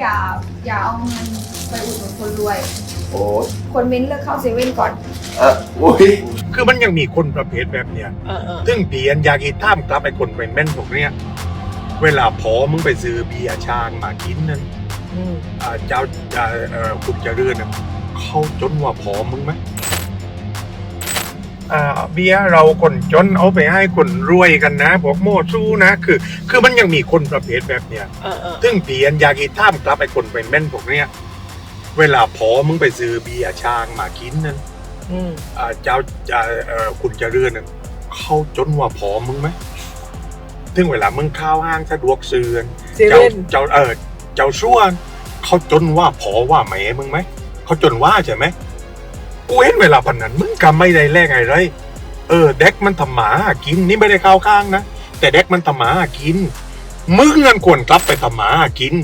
อย่าอย่าเอาเงินไปอุดหนุนคนรวย โอ้ยคนมิ้นเลือกเข้าเซเว่นก่อน เออโอ้ยคือมันยังมีคนประเภทแบบเนี้ย เออเออ ซึ่งเพียนอยากอีท่ามกลับไอ้คนเป็นแม่นพวกเนี้ย เวลาพอมึงไปซื้อเบียร์ช้างมากินนั้นอืมอ่าเจ้าอ่าเอ่อคุณเจะเรื่อนน่ะเขาจนว่าพอมึงไหมอ่า เบียร์เราคนจนเอาไปให้คนรวยกันนะ บอกโม่สู้นะ คือ คือมันยังมีคนประเภทแบบเนี้ยเออเออซึ่งเพียนอยากอีท่ามกลับไอ้คนเป็นแม่นพวกเนี้ยเวลาพอมึงไปซื้อเบียร์ช้างมากินนั้นอืมอ่าเจ้าอ่าเอ่อคุณเจะเรื่อนน่ะเขาจนว่าพอมึงไหมถึงเวลามึงเข้าวห้างสะดวกซื้อเซเจ้าเว่นเจ้าเออเจ้าชั่วเขาจนว่าพอว่าแหมมึงไหมเขาจนว่าใช่ไหม กูเห็นเวลาพันนั้นมึงกำไม่ได้แลกไงไร เออเด็กมันทำหมาหากินนี่ไม่ได้เข้าข้างนะ แต่เด็กมันทำหมาหากินมึงเงินควรกลับไปทำหมาหากิน